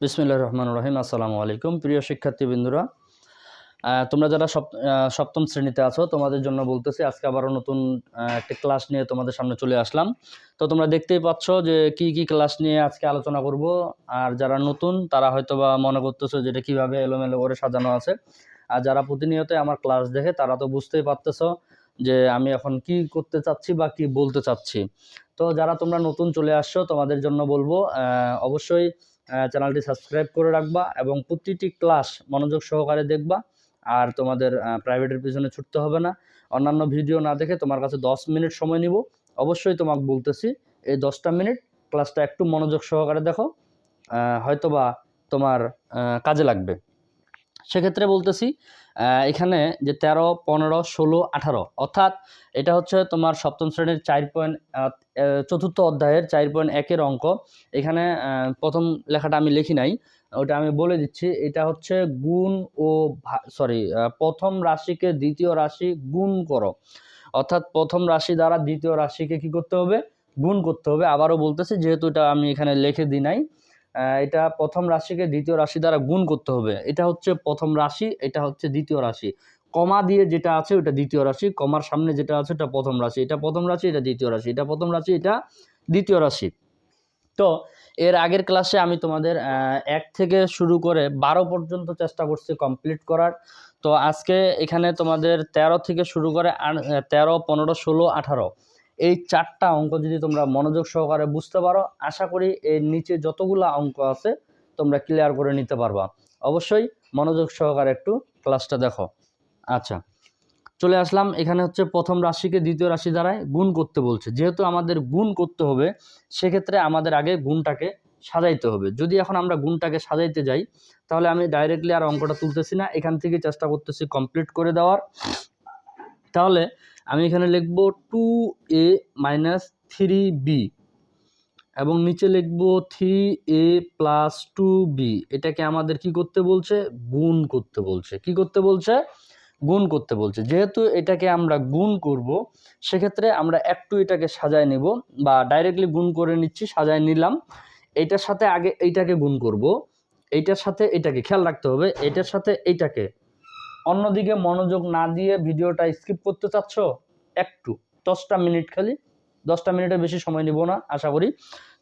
বিসমিল্লাহ রহমান রহিম। আসসালামু আলাইকুম। প্রিয় শিক্ষার্থীবৃন্দুরা আহ, তোমরা যারা সপ- সপ্তম শ্রেণীতে আছো তোমাদের জন্য বলতেছি আজকে আবারও নতুন একটি ক্লাস নিয়ে তোমাদের সামনে চলে আসলাম। তো তোমরা দেখতেই পাচ্ছ যে কি কি ক্লাস নিয়ে আজকে আলোচনা করব। আর যারা নতুন তারা হয়তো বা মনে করতেছো যেটা কীভাবে এলোমেলো করে সাজানো আছে। আর যারা প্রতিনিয়ত আমার ক্লাস দেখে তারা তো বুঝতেই পারতেছো যে আমি এখন কি করতে চাচ্ছি বা কি বলতে চাচ্ছি। তো যারা তোমরা নতুন চলে আসছো তোমাদের জন্য বলব অবশ্যই চ্যানেলটি সাবস্ক্রাইব করে রাখবা এবং প্রতিটি ক্লাস মনোযোগ সহকারে দেখবা। আর তোমাদের প্রাইভেটের পিছনে ছুটতে হবে না। অন্যান্য ভিডিও না দেখে তোমার কাছে দশ মিনিট সময় নিব। অবশ্যই তোমাকে বলতেছি, এই দশটা মিনিট ক্লাসটা একটু মনোযোগ সহকারে দেখো। হয়তোবা তোমার কাজে লাগবে। সেক্ষেত্রে বলতেছি এখানে যে তেরো, পনেরো, ষোলো, আঠারো, অর্থাৎ এটা হচ্ছে তোমার সপ্তম শ্রেণির চার পয়েন্ট চতুর্থ অধ্যায়ের চার পয়েন্ট একের অঙ্ক। এখানে প্রথম লেখাটা আমি লিখি নাই, ওটা আমি বলে দিচ্ছি, এটা হচ্ছে গুণ ও সরি প্রথম রাশিকে দ্বিতীয় রাশি গুণ করো। অর্থাৎ প্রথম রাশি দ্বারা দ্বিতীয় রাশিকে কি করতে হবে? গুণ করতে হবে। আবারও বলতেছি, যেহেতু এটা আমি এখানে লিখে দিই নাই এটা প্রথম রাশিকে দ্বিতীয় রাশি দ্বারা গুণ করতে হবে। এটা হচ্ছে প্রথম রাশি এটা হচ্ছে দ্বিতীয় রাশি। কমা দিয়ে যেটা আছে ওটা দ্বিতীয় রাশি কমার সামনে যেটা আছে ওটা প্রথম রাশি। এটা প্রথম রাশি এটা দ্বিতীয় রাশি। এটা প্রথম রাশি এটা দ্বিতীয় রাশি। তো এর আগের ক্লাসে আমি তোমাদের এক থেকে শুরু করে বারো পর্যন্ত চেষ্টা করছি কমপ্লিট করার। তো আজকে এখানে তোমাদের তেরো থেকে শুরু করে আন- আহ, তেরো পনেরো ষোলো আঠারো। এই চারটা অঙ্ক যদি তোমরা মনোযোগ সহকারে বুঝতে পারো, আশা করি এর নিচে যতগুলো অঙ্ক আছে তোমরা ক্লিয়ার করে নিতে পারবা। অবশ্যই মনোযোগ সহকারে একটু ক্লাসটা দেখো। আচ্ছা চলে আসলাম। এখানে হচ্ছে প্রথম রাশিকে দ্বিতীয় রাশি দ্বারায় গুণ করতে বলছে। যেহেতু আমাদের গুণ করতে হবে, সেক্ষেত্রে আমাদের আগে গুণটাকে সাজাইতে হবে। যদি এখন আমরা গুণটাকে সাজাইতে যাই, তাহলে আমি ডাইরেক্টলি আর অঙ্কটা তুলতেছি না। এখান থেকে চেষ্টা করতেছি কমপ্লিট করে দেওয়ার। তাহলে আমি এখানে লিখব two a minus three b এবং নিচে লিখব three a plus two b এটাকে আমাদের কি করতে বলছে? গুণ করতে বলছে। কি করতে বলছে? গুণ করতে বলছে। যেহেতু এটাকে আমরা গুণ করব, সেক্ষেত্রে আমরা একটু এটাকে সাজায় নেব বা ডাইরেক্টলি গুণ করে নিচ্ছি, সাজায় নিলাম। এইটার সাথে আগে এইটাকে গুণ করব। এইটার সাথে এটাকে, খেয়াল রাখতে হবে, এটার সাথে এইটাকে অন্যদিকে মনোযোগ না দিয়ে ভিডিওটা স্কিপ করতে চাচ্ছ, একটু, দশটা মিনিট খালি, দশটা মিনিটের বেশি সময় নিব না, আশা করি।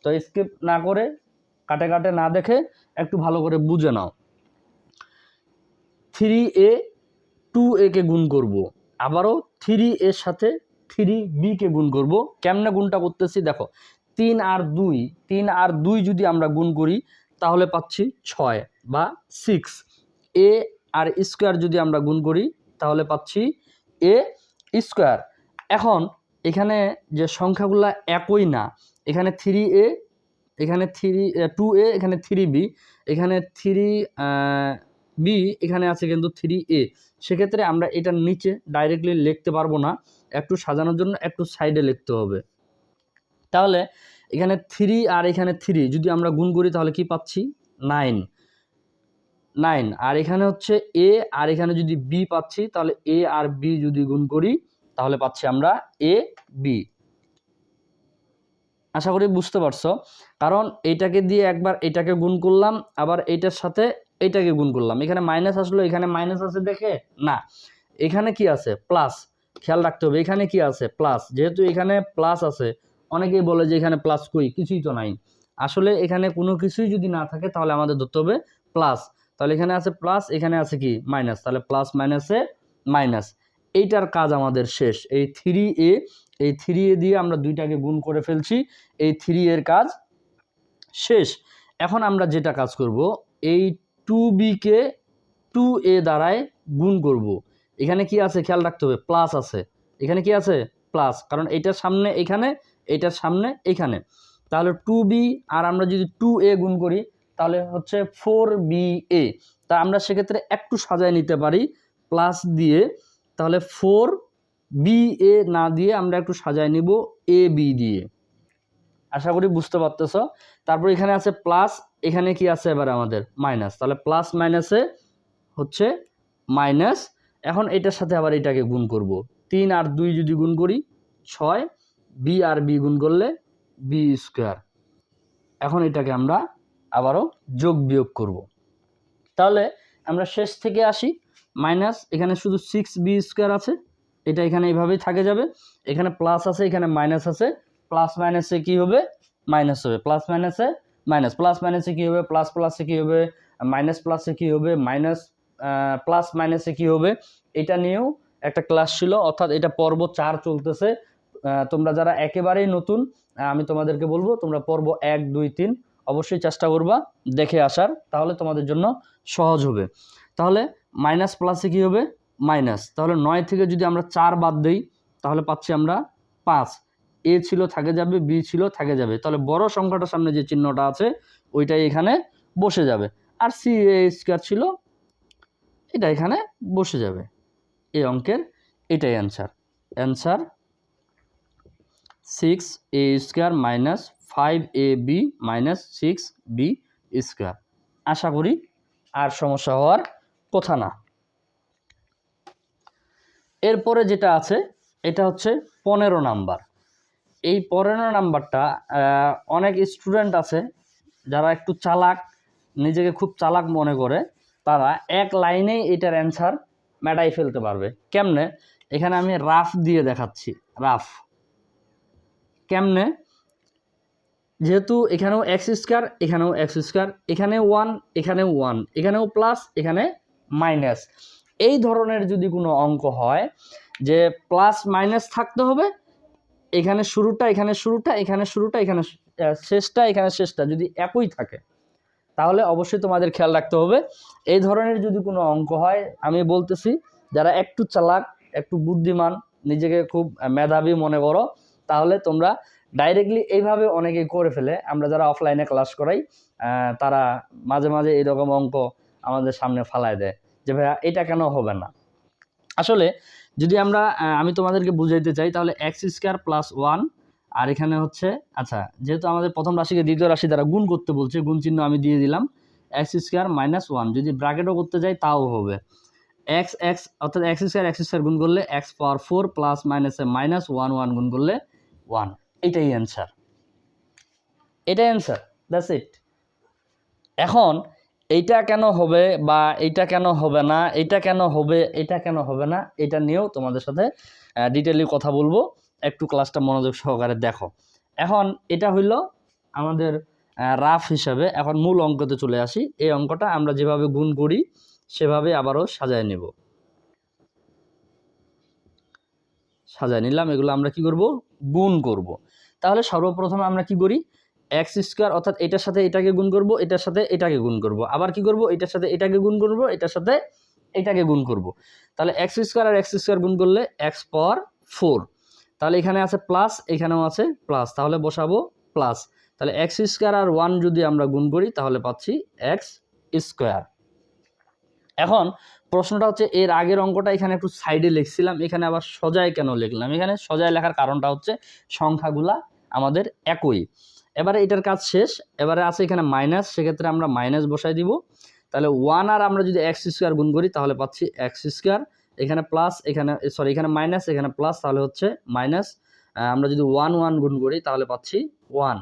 তো স্কিপ না করে, কাটে কাটে না দেখে, একটু ভালো করে বুঝে নাও। থ্রি এ, টু এ কে গুণ করব। আবারও থ্রি এর সাথে থ্রি বি কে গুণ করব। কেমনে গুণটা করতেছি দেখো, তিন আর দুই, তিন আর দুই যদি আমরা গুণ করি, তাহলে পাচ্ছি ছয় বা সিক্স এ আর স্কোয়ার যদি আমরা গুণ করি, তাহলে পাচ্ছি এ স্কোয়ার। এখন এখানে যে সংখ্যাগুলো একই না, এখানে থ্রি এ এখানে থ্রি টু এ এখানে থ্রি বি এখানে থ্রি বি এখানে আছে কিন্তু থ্রি এ সেক্ষেত্রে আমরা এটার নিচে ডাইরেক্টলি লিখতে পারব না, একটু সাজানোর জন্য একটু সাইডে লিখতে হবে। তাহলে এখানে থ্রি আর এখানে থ্রি যদি আমরা গুণ করি তাহলে কি পাচ্ছি? Nine nine. আর এখানে হচ্ছে এ আর এখানে যদি বি পাচ্ছি, তাহলে এ আর বি যদি গুণ করি, তাহলে পাচ্ছি আমরা এ বি আশা করি বুঝতে পারছ? কারণ এইটাকে দিয়ে একবার এটাকে গুণ করলাম, আবার এইটার সাথে এইটাকে গুণ করলাম। এখানে মাইনাস আসলো, এখানে মাইনাস আছে দেখে? না। এখানে কি আছে? প্লাস খেয়াল রাখতে হবে, এখানে কি আছে? প্লাস যেহেতু এখানে প্লাস আছে, অনেকেই বলে যে এখানে প্লাস কই? কিছুই তো নাই। আসলে এখানে কোনো কিছুই যদি না থাকে, তাহলে আমাদের ধরতে হবে প্লাস তাহলে এখানে আছে প্লাস এখানে আছে কি? মাইনাস তাহলে প্লাস মাইনাসে মাইনাস এইটার কাজ আমাদের শেষ। এই থ্রি এ এই থ্রি এ দিয়ে আমরা দুইটাকে গুণ করে ফেলছি। এই থ্রি এর কাজ শেষ। এখন আমরা যেটা কাজ করব, এই টু বিকে টু এ দ্বারায় গুণ করব। এখানে কি আছে? খেয়াল রাখতে হবে প্লাস আছে। এখানে কি আছে? প্লাস কারণ এইটার সামনে এখানে, এইটার সামনে এখানে। তাহলে টু বি আর আমরা যদি টু এ গুণ করি তাহলে হচ্ছে ফোর বি এ তা আমরা সেক্ষেত্রে একটু সাজায় নিতে পারি প্লাস দিয়ে, তাহলে ফোর বি এ না দিয়ে আমরা একটু সাজায় নিব এ বি দিয়ে। আশা করি বুঝতে পারতেছ? তারপর এখানে আছে প্লাস এখানে কি আছে এবার আমাদের? মাইনাস তাহলে প্লাস মাইনাসে হচ্ছে মাইনাস এখন এটার সাথে আবার এটাকে গুণ করব। তিন আর দুই যদি গুণ করি, ছয়। বি আর বি গুণ করলে বি স্কোয়ার এখন এটাকে আমরা আবারও যোগ বিয়োগ করব। তাহলে আমরা শেষ থেকে আসি, মাইনাস এখানে শুধু সিক্স বি স্কোয়ার আছে, এটা এখানে এইভাবেই থাকে যাবে। এখানে প্লাস আছে, এখানে মাইনাস আছে। প্লাস মাইনাসে কী হবে? মাইনাস হবে। প্লাস মাইনাসে মাইনাস প্লাস মাইনাসে কী হবে? প্লাস প্লাসে কী হবে? মাইনাস প্লাসে কী হবে? মাইনাস প্লাস মাইনাসে কী হবে? এটা নিয়েও একটা ক্লাস ছিল, অর্থাৎ এটা পর্ব চার চলতেছে। তোমরা যারা একেবারেই নতুন, আমি তোমাদেরকে বলব, তোমরা পর্ব এক, দুই, তিন অবশ্যই চেষ্টা করবা দেখে আসার, তাহলে তোমাদের জন্য সহজ হবে। তাহলে মাইনাস প্লাসে কী হবে? মাইনাস তাহলে নয় থেকে যদি আমরা চার বাদ দিই, তাহলে পাচ্ছি আমরা পাঁচ। এ ছিল থাকে যাবে, বি ছিল থাকে যাবে। তাহলে বড় সংখ্যাটার সামনে যে চিহ্নটা আছে, ওইটাই এখানে বসে যাবে। আর সি এ স্কোয়ার ছিল, এটা এখানে বসে যাবে। এই অঙ্কের এটাই answer answer six a square minus five a b minus six b square আশা করি আর সমস্যা হওয়ার কথা না। এরপরে যেটা আছে, এটা হচ্ছে পনেরো নাম্বার। এই পনেরো নাম্বারটা অনেক স্টুডেন্ট আছে, যারা একটু চালাক, নিজেকে খুব চালাক মনে করে, তারা এক লাইনেই এটার অ্যান্সার মেটাই ফেলতে পারবে। কেমনে? এখানে আমি রাফ দিয়ে দেখাচ্ছি, রাফ। কেমনে? যেহেতু এখানেও এক্স স্কোয়ার এখানেও এক্স স্কোয়ার এখানে ওয়ান এখানেও ওয়ান এখানেও প্লাস এখানে মাইনাস এই ধরনের যদি কোনো অঙ্ক হয়, যে প্লাস মাইনাস থাকতে হবে, এখানে শুরুটা এখানে শুরুটা এখানে শুরুটা, এখানে শেষটা এখানে শেষটা যদি একই থাকে, তাহলে অবশ্যই তোমাদের খেয়াল রাখতে হবে। এই ধরনের যদি কোনো অঙ্ক হয়, আমি বলতেছি, যারা একটু চালাক, একটু বুদ্ধিমান, নিজেকে খুব মেধাবী মনে করো, তাহলে তোমরা ডাইরেক্টলি এইভাবে অনেকে করে ফেলে। আমরা যারা অফলাইনে ক্লাস করাই তারা মাঝে মাঝে এরকম অঙ্ক আমাদের সামনে ফালায় দেয় যে, ভাইয়া, এটা কেন হবে না? আসলে যদি আমরা আমি তোমাদেরকে বুঝাইতে চাই, তাহলে এক্স স্কোয়ার প্লাস ওয়ান আর এখানে হচ্ছে আচ্ছা যেহেতু আমাদের প্রথম রাশিকে দ্বিতীয় রাশি দ্বারা গুণ করতে বলছে, গুণ চিহ্ন আমি দিয়ে দিলাম এক্স স্কোয়ার মাইনাস ওয়ান যদি ব্র্যাকেটও করতে যাই, তাও হবে। এক্স এক্স অর্থাৎ এক্স স্কোয়ার এক্স স্কোয়ার গুণ করলে এক্স পাওয়ার ফোর প্লাস মাইনাসে মাইনাস ওয়ান ওয়ান গুণ করলে ওয়ান এটাই অ্যান্সার এটাই অ্যান্সার দ্যাটস ইট এখন এইটা কেন হবে বা এইটা কেন হবে না, এইটা কেন হবে এটা কেন হবে না, এটা নিয়েও তোমাদের সাথে ডিটেলি কথা বলব। একটু ক্লাসটা মনোযোগ সহকারে দেখো। এখন এটা হইল আমাদের রাফ হিসাবে এখন মূল অঙ্কতে চলে আসি। এই অঙ্কটা আমরা যেভাবে গুণ করি, সেভাবে আবারও সাজায় নেব। সাজায় নিলাম, এগুলো আমরা কি করব? গুণ করব। তাহলে সর্বপ্রথমে আমরা কি করি? এক্স স্কোয়ার অর্থাৎ এটার সাথে এটাকে গুণ করব, এটার সাথে এটাকে গুণ করব। আবার কি করব? এটার সাথে এটাকে গুণ করব, এটার সাথে এটাকে গুণ করব। তাহলে এক্স স্কোয়ার আর এক্স স্কোয়ার গুণ করলে এক্স পাওয়ার ফোর তাহলে এখানে আছে প্লাস এখানেও আছে প্লাস তাহলে বসাবো প্লাস তাহলে এক্স স্কোয়ার আর ওয়ান যদি আমরা গুণ করি, তাহলে পাচ্ছি এক্স স্কোয়ার এখন প্রশ্নটা হচ্ছে, এর আগের অঙ্কটা এখানে একটু সাইডে লিখছিলাম, এখানে আবার সজায় কেন লিখলাম? এখানে সজায় লেখার কারণটা হচ্ছে সংখ্যাগুলা আমাদের একই। এবারে এটার কাজ শেষ, এবারে আছে এখানে মাইনাস সেক্ষেত্রে আমরা মাইনাস বসাই দিব। তাহলে ওয়ান আর আমরা যদি এক্স স্কোয়ার গুণ করি, তাহলে পাচ্ছি এক্স স্কোয়ার এখানে প্লাস এখানে সরি এখানে মাইনাস এখানে প্লাস তাহলে হচ্ছে মাইনাস আমরা যদি ওয়ান ওয়ান গুণ করি, তাহলে পাচ্ছি ওয়ান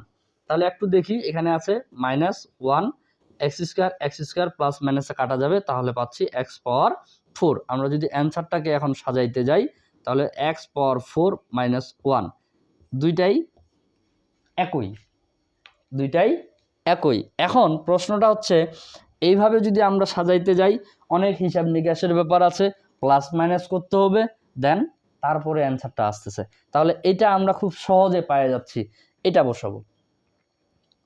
তাহলে একটু দেখি, এখানে আছে minus one x square x square plus মাইনাসে কাটা যাবে, তাহলে পাচ্ছি এক্স পাওয়ার ফোর আমরা যদি অ্যান্সারটাকে এখন সাজাইতে যাই, তাহলে x power four minus one দুইটাই একই, দুইটাই একই। এখন প্রশ্নটা হচ্ছে, এইভাবে যদি আমরা সাজাইতে যাই, অনেক হিসাব নিকাশের ব্যাপার আছে প্লাস মাইনাস করতে হবে দেন তারপরে অ্যান্সারটা আসতেছে। তাহলে এটা আমরা খুব সহজে পায়ে যাচ্ছি, এটা বসাবো।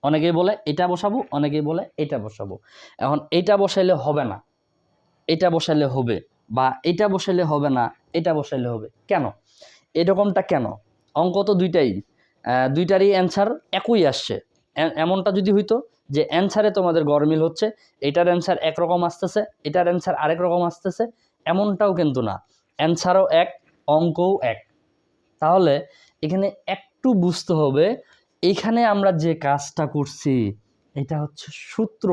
অনেকেই বলে, এটা বসাবো, অনেকেই বলে, এটা বসাবো। এখন এটা বসাইলে হবে না, এটা বসাইলে হবে, বা এটা বসাইলে হবে না, এটা বসাইলে হবে। কেন? এরকমটা কেন? অঙ্ক তো দুইটাই। দুইটারই অ্যান্সার একই আসছে। এমনটা যদি হইতো যে অ্যান্সারে তোমাদের গরমিল হচ্ছে, এটার অ্যান্সার একরকম আসতেছে, এটার অ্যান্সার আরেক রকম আসতেছে, এমনটাও কিন্তু না। অ্যান্সারও এক, অঙ্কও এক। তাহলে এখানে একটু বুঝতে হবে, এখানে আমরা যে কাজটা করছি, এটা হচ্ছে সূত্র।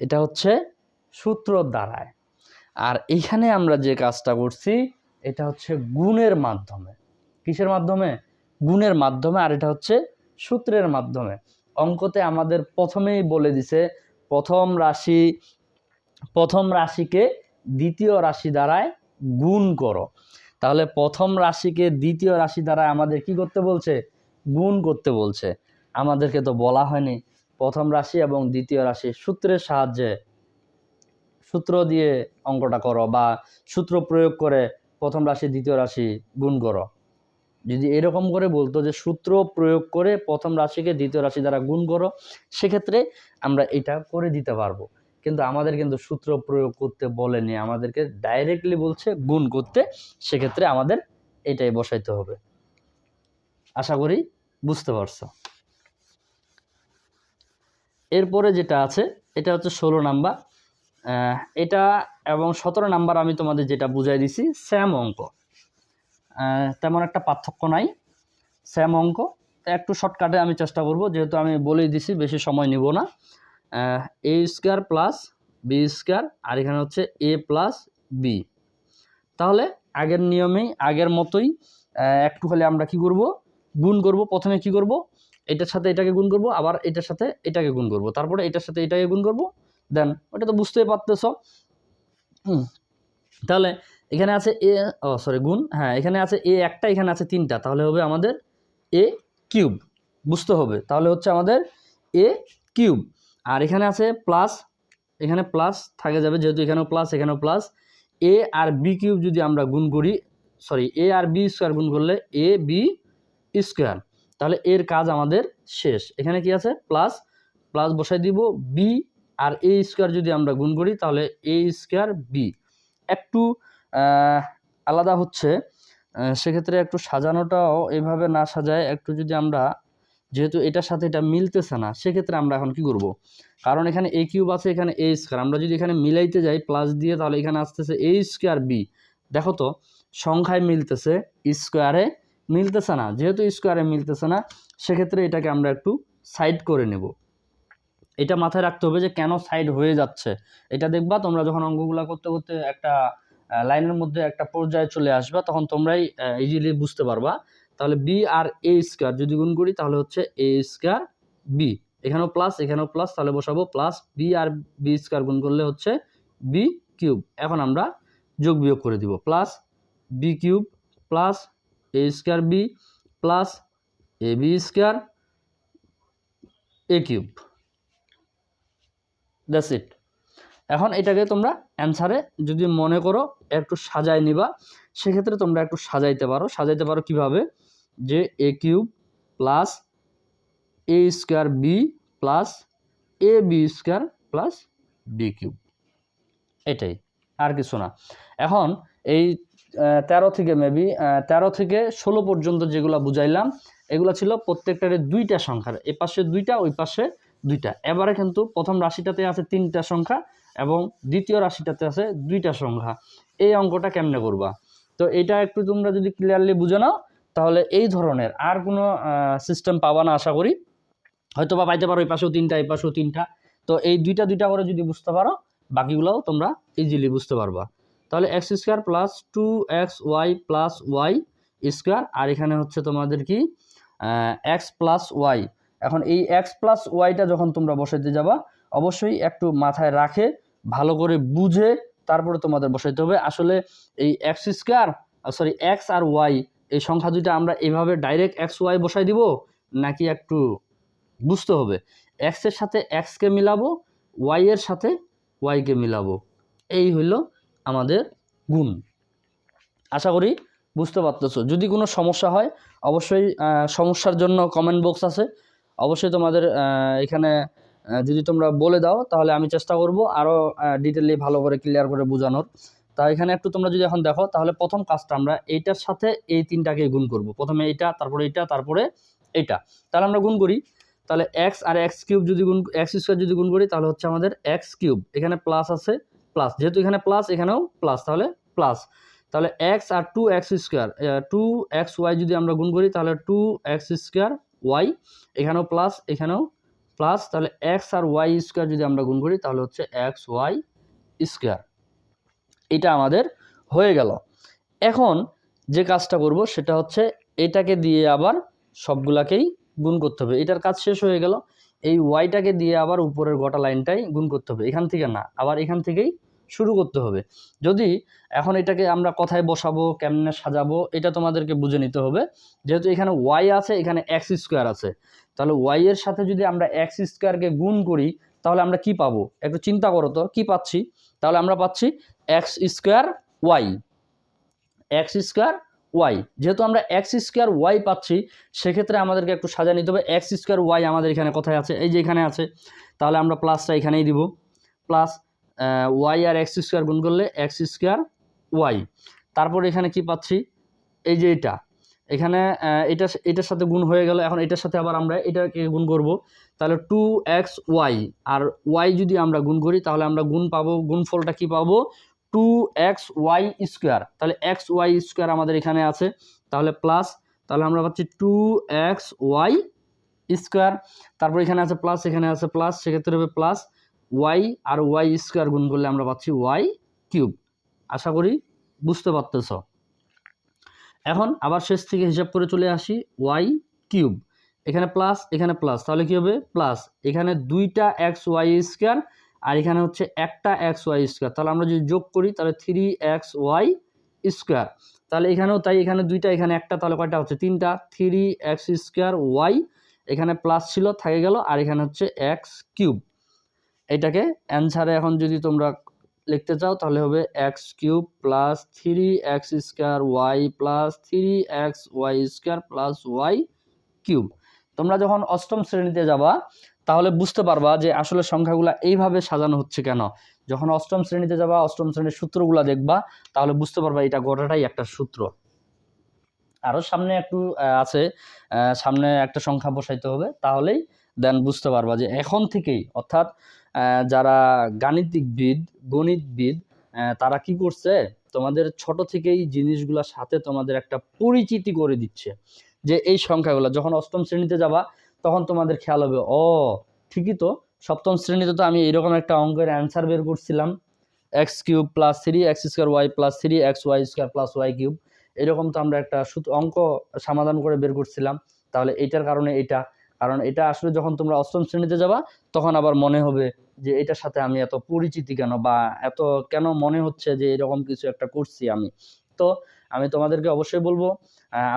এটা হচ্ছে সূত্র দ্বারায়। আর এখানে আমরা যে কাজটা করছি, এটা হচ্ছে গুণের মাধ্যমে। কিসের মাধ্যমে? গুণের মাধ্যমে আর এটা হচ্ছে সূত্রের মাধ্যমে। অঙ্কতে আমাদের প্রথমেই বলে দিছে, প্রথম রাশি, প্রথম রাশিকে দ্বিতীয় রাশি দ্বারায় গুণ করো। তাহলে প্রথম রাশিকে দ্বিতীয় রাশি দ্বারা আমাদের কি করতে বলছে? গুণ করতে বলছে। আমাদেরকে তো বলা হয়নি। প্রথম রাশি এবং দ্বিতীয় রাশি সূত্রের সাহায্যে সূত্র দিয়ে অঙ্কটা করো বা সূত্র প্রয়োগ করে প্রথম রাশি, দ্বিতীয় রাশি গুণ করো। যদি এরকম করে বলতো যে সূত্র প্রয়োগ করে প্রথম রাশিকে দ্বিতীয় রাশি দ্বারা গুণ করো, সেক্ষেত্রে আমরা এটা করে দিতে পারব। কিন্তু আমাদের কিন্তু সূত্র প্রয়োগ করতে বলেনি, আমাদেরকে ডাইরেক্টলি বলছে গুণ করতে, সেক্ষেত্রে আমাদের এটাই বসাইতে হবে। আশা করি বুঝতে পারছ। এরপরে যেটা আছে, এটা হচ্ছে ষোলো নাম্বার। এটা এবং সতেরো নাম্বার আমি তোমাদের যেটা বুঝাই দিছি স্যাম অঙ্ক। তেমন একটা পার্থক্য নাই। স্যাম অঙ্ক। একটু শর্টকাটে আমি চেষ্টা করব, যেহেতু আমি বলেই দিছি, বেশি সময় নিব না। A square plus b square আর এখানে হচ্ছে এ প্লাস বি তাহলে আগের নিয়মেই, আগের মতোই একটু খালি আমরা কি করব? গুণ করব, প্রথমে কি করব? এটার সাথে এটাকে গুণ করব, আবার এটার সাথে এটাকে গুণ করব। তারপরে এটার সাথে এটাকে গুণ করব, দেন, ওটা তো বুঝতেই পারতেছ। তাহলে এখানে আছে এ, ও সরি গুণ। হ্যাঁ এখানে আছে এ একটা, এখানে আছে তিনটা। তাহলে হবে আমাদের এ কিউব। বুঝতে হবে। তাহলে হচ্ছে আমাদের এ কিউব। আর এখানে আছে প্লাস, এখানে প্লাস থাকে যাবে, যেহেতু এখানেও প্লাস এখানেও প্লাস। এ আর বি কিউব যদি আমরা গুণ করি সরি এ আর বি স্কোয়ার গুণ করলে এ বি স্কোয়ার। তাহলে এর কাজ আমাদের শেষ। এখানে কি আছে? প্লাস প্লাস বসাই দিব বি আর এ স্কোয়ার যদি আমরা গুণ করি, তাহলে এ স্কোয়ার বি। একটু আলাদা হচ্ছে। সেক্ষেত্রে একটু সাজানোটাও এভাবে না সাজায়, একটু যদি আমরা, যেহেতু এটার সাথে এটা মিলতেছে না, সেক্ষেত্রে আমরা এখন কি করব? কারণ এখানে এ কিউব আছে, এখানে এ স্কোয়ার আমরা যদি এখানে মিলাইতে যাই প্লাস দিয়ে, তাহলে এখানে আসতেছে এ স্কোয়ার বি দেখো তো, সংখ্যায় মিলতেছে স্কোয়ারে মিলতেছে না। যেহেতু স্কোয়ারে মিলতেছে না, সেক্ষেত্রে এটাকে আমরা একটু সাইড করে নেব। এটা মাথায় রাখতে হবে যে কেন সাইড হয়ে যাচ্ছে। এটা দেখবা, তোমরা যখন অঙ্কগুলো করতে করতে একটা লাইনের মধ্যে একটা পর্যায়ে চলে আসবা, তখন তোমরাই ইজিলি বুঝতে পারবা। তাহলে বি আর এ স্কোয়ার যদি গুণ করি, তাহলে হচ্ছে এ স্কোয়ার বি এখানেও প্লাস এখানেও প্লাস তাহলে বসাবো প্লাস বি আর বি স্কোয়ার গুণ করলে হচ্ছে বি কিউব এখন আমরা যোগ বিয়োগ করে দিব। Plus b cube plus a square b plus a b square a cube that's it এখন এটাকে তোমরা অ্যান্সারে যদি মনে করো একটু সাজায় নিবা, সেক্ষেত্রে তোমরা একটু সাজাইতে পারো। সাজাইতে পারো কীভাবে? যে a cube plus a square b plus a b square plus b cube. এটাই, আর কিছু না। এখন এই তেরো থেকে মেবি তেরো থেকে ষোলো পর্যন্ত যেগুলো বুঝাইলাম, এগুলো ছিল প্রত্যেকটারে দুইটা সংখ্যার। এ পাশে দুইটা, ওই পাশে দুইটা। এবারে কিন্তু প্রথম রাশিটাতে আছে তিনটা সংখ্যা এবং দ্বিতীয় রাশিটাতে আছে দুইটা সংখ্যা। এই অঙ্কটা কেমনে করবা? তো এটা একটু তোমরা যদি ক্লিয়ারলি বুঝে নাও, তাহলে এই ধরনের আর কোনো সিস্টেম পাবা না আশা করি। হয়তো বা পাইতে পারো এই পাশেও তিনটা এই পাশেও তিনটা। তো এই দুইটা দুইটা করে যদি বুঝতে পারো, বাকিগুলোও তোমরা ইজিলি বুঝতে পারবা। তাহলে x square plus two x y plus y square আর এখানে হচ্ছে তোমাদের কি এক্স প্লাস ওয়াই এখন এই এক্স প্লাস ওয়াইটা যখন তোমরা বসাইতে যাবা, অবশ্যই একটু মাথায় রাখে ভালো করে বুঝে তারপরে তোমাদের বসাইতে হবে। আসলে এই এক্স স্কোয়ার সরি এক্স আর ওয়াই এই সংখ্যা দুইটা আমরা এভাবে ডাইরেক্ট এক্স ওয়াই বসাই দিব নাকি একটু বুঝতে হবে? এক্সের সাথে এক্সকে মিলাবো ওয়াই এর সাথে ওয়াইকে মিলাবো। এই হইল আমাদের গুণ। আশা করি বুঝতে পারতেছো। যদি কোনো সমস্যা হয়, অবশ্যই সমস্যার জন্য কমেন্ট বক্স আছে। অবশ্যই তোমাদের এখানে যদি তোমরা বলে দাও, তাহলে আমি চেষ্টা করব আরও ডিটেলি ভালো করে ক্লিয়ার করে বোঝানোর। তা এখানে একটু তোমরা যদি এখন দেখো, তাহলে প্রথম কাজটা আমরা এইটার সাথে এই তিনটাকে গুণ করব। প্রথমে এইটা, তারপরে এইটা তারপরে এইটা। তাহলে আমরা গুণ করি। তাহলে এক্স আর এক্স কিউব যদি গুণ এক্স স্কোয়ার যদি গুণ করি, তাহলে হচ্ছে আমাদের এক্স কিউব এখানে প্লাস আছে প্লাস যেহেতু এখানে প্লাস এখানেও প্লাস তাহলে প্লাস তাহলে এক্স আর two x square two x y যদি আমরা গুণ করি, তাহলে টু এক্স স্কোয়ার ওয়াই এখানেও প্লাস এখানেও প্লাস তাহলে এক্স আর ওয়াই স্কোয়ার যদি আমরা গুণ করি, তাহলে হচ্ছে এক্স ওয়াই স্কোয়ার। এটা আমাদের হয়ে গেল। এখন যে কাজটা করব, সেটা হচ্ছে এটাকে দিয়ে আবার সবগুলাকেই গুণ করতে হবে। এটার কাজ শেষ হয়ে গেল। এই ওয়াইটাকে দিয়ে আবার উপরের গোটা লাইনটাই গুণ করতে হবে। এখান থেকে না, আবার এখান থেকেই শুরু করতে হবে। যদি এখন এটাকে আমরা কথায় বসাবো, কেমনে সাজাবো, এটা তোমাদেরকে বুঝে নিতে হবে। যেহেতু এখানে ওয়াই আছে, এখানে এক্স স্কোয়ার আছে। তাহলে ওয়াই এর সাথে যদি আমরা এক্স স্কোয়ারকে গুণ করি, তাহলে আমরা কি পাবো? একটু চিন্তা করো তো, কি পাচ্ছি? তাহলে আমরা পাচ্ছি x square y x square y যেহেতু আমরা এক্স স্কোয়ার ওয়াই পাচ্ছি, সেক্ষেত্রে আমাদেরকে একটু সাজা নিতে হবে। এক্স স্কোয়ার ওয়াই আমাদের এখানে কোথায় আছে? এই যে এখানে আছে। তাহলে আমরা প্লাসটা এখানেই দিব। প্লাস ওয়াই আর এক্স স্কোয়ার গুণ করলে এক্স স্কোয়ার ওয়াই তারপর এখানে কি পাচ্ছি? এই যে এটা। এখানে এটা, এটার সাথে গুণ হয়ে গেল। এখন এটার সাথে আবার আমরা এটাকে গুণ করব। তাহলে টু এক্স ওয়াই আর ওয়াই যদি আমরা গুণ করি, তাহলে আমরা গুণ পাবো, গুণফলটা কি পাবো? টু এক্স ওয়াই স্কোয়ার তাহলে এক্স ওয়াই স্কোয়ার আমাদের এখানে আছে। তাহলে প্লাস তাহলে আমরা পাচ্ছি টু এক্স ওয়াই স্কোয়ার তারপর এখানে আছে প্লাস এখানে আছে প্লাস সেক্ষেত্রে হবে প্লাস ওয়াই আর ওয়াই স্কোয়ার গুণ করলে আমরা পাচ্ছি ওয়াই কিউব আশা করি বুঝতে পারতেছ। এখন আবার শেষ থেকে হিসাব করে চলে আসি ওয়াই কিউব। এখানে প্লাস এখানে প্লাস তাহলে কি হবে? প্লাস এখানে দুইটা এক্স ওয়াই স্কোয়ার আর এখানে হচ্ছে একটা এক্স ওয়াই স্কোয়ার তাহলে আমরা যদি যোগ করি, তাহলে থ্রি এক্স ওয়াই স্কোয়ার তাহলে এখানেও তাই, এখানে দুইটা, এখানে একটা, তাহলে কয়টা হচ্ছে? তিনটা। থ্রি এক্স স্কোয়ার ওয়াই এখানে প্লাস ছিল, থাকে গেল। আর এখানে হচ্ছে এক্স কিউব। এটাকে অ্যান্সারে এখন যদি তোমরা লিখতে চাও, তাহলে হবে x cube plus three x square y plus three x y square plus y cube তোমরা যখন অষ্টম শ্রেণীতে যাবা, তাহলে বুঝতে পারবা যে আসলে সংখ্যাগুলো এইভাবে সাজানো হচ্ছে কেন। যখন অষ্টম শ্রেণীতে যাবা, অষ্টম শ্রেণির সূত্রগুলো দেখবা, তাহলে বুঝতে পারবা এটা গোটাটাই একটা সূত্র। আরও সামনে একটু আছে সামনে একটা সংখ্যা বসাইতে হবে, তাহলেই দেন বুঝতে পারবা যে এখন থেকেই, অর্থাৎ যারা গাণিতিকবিদ, গণিতবিদ তারা কি করছে? তোমাদের ছোট থেকেই জিনিসগুলোর সাথে তোমাদের একটা পরিচিতি করে দিচ্ছে যে এই সংখ্যাগুলো। যখন অষ্টম শ্রেণীতে যাবা, তখন তোমাদের খেয়াল হবে, ও, ঠিকই তো। সপ্তম শ্রেণীতে তো আমি এরকম একটা অঙ্কের অ্যান্সার বের করছিলাম। X cube plus three x square y plus three x y square plus y cube এরকম তো আমরা একটা অঙ্ক সমাধান করে বের করছিলাম। তাহলে এটার কারণে এটা। কারণ এটা আসলে যখন তোমরা অষ্টম শ্রেণীতে যাবা, তখন আবার মনে হবে যে এটার সাথে আমি এত পরিচিতি কেন বা এত কেন মনে হচ্ছে যে এরকম কিছু একটা করছি আমি। তো আমি তোমাদেরকে অবশ্যই বলব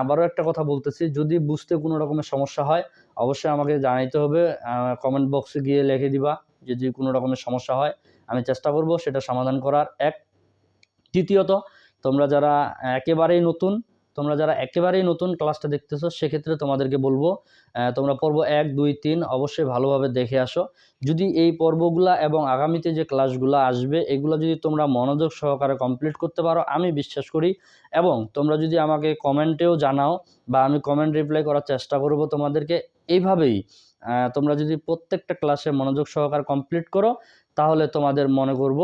আবারও একটা কথা বলতেছি, যদি বুঝতে কোনো রকমের সমস্যা হয়, অবশ্যই আমাকে জানাইতে হবে কমেন্ট বক্সে গিয়ে লিখে দিবা, যদি কোনো রকমের সমস্যা হয়, আমি চেষ্টা করব সেটা সমাধান করার। এক, তৃতীয়ত, তোমরা যারা একেবারেই নতুন তোমরা যারা একেবারেই নতুন ক্লাসটা দেখতেছো, সেক্ষেত্রে তোমাদেরকে বলব তোমরা পর্ব এক, দুই, তিন অবশ্যই ভালোভাবে দেখে আসো। যদি এই পর্বগুলা এবং আগামীতে যে ক্লাসগুলো আসবে, এগুলো যদি তোমরা মনোযোগ সহকারে কমপ্লিট করতে পারো, আমি বিশ্বাস করি, এবং তোমরা যদি আমাকে কমেন্টেও জানাও বা আমি কমেন্ট রিপ্লাই করার চেষ্টা করব তোমাদেরকে, এইভাবেই তোমরা যদি প্রত্যেকটা ক্লাসে মনোযোগ সহকারে কমপ্লিট করো, তাহলে তোমাদের মনে করব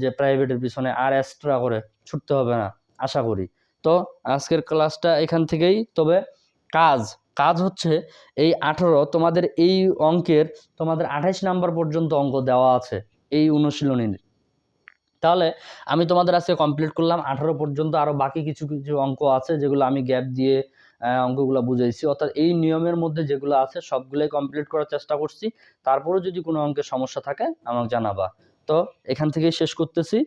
যে প্রাইভেটের পিছনে আর এক্সট্রা করে ছুটতে হবে না, আশা করি। তো আজকের ক্লাসটা এখান থেকেই। তবে কাজ কাজ হচ্ছে এই আঠারো তোমাদের এই অঙ্কের তোমাদের আঠাইশ নাম্বার পর্যন্ত অঙ্ক দেওয়া আছে এই অনুশীলনীর। তাহলে আমি তোমাদের আজকে কমপ্লিট করলাম। আঠারো পর্যন্ত আরও বাকি কিছু কিছু অঙ্ক আছে যেগুলো আমি গ্যাপ দিয়ে অঙ্কগুলো বুঝাইছি। অর্থাৎ এই নিয়মের মধ্যে যেগুলো আছে সবগুলোই কমপ্লিট করার চেষ্টা করছি। তারপরেও যদি কোনো অঙ্কের সমস্যা থাকে আমাকে জানাবা। তো এখান থেকেই শেষ করতেছি।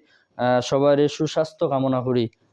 সবার সুস্বাস্থ্য কামনা করি।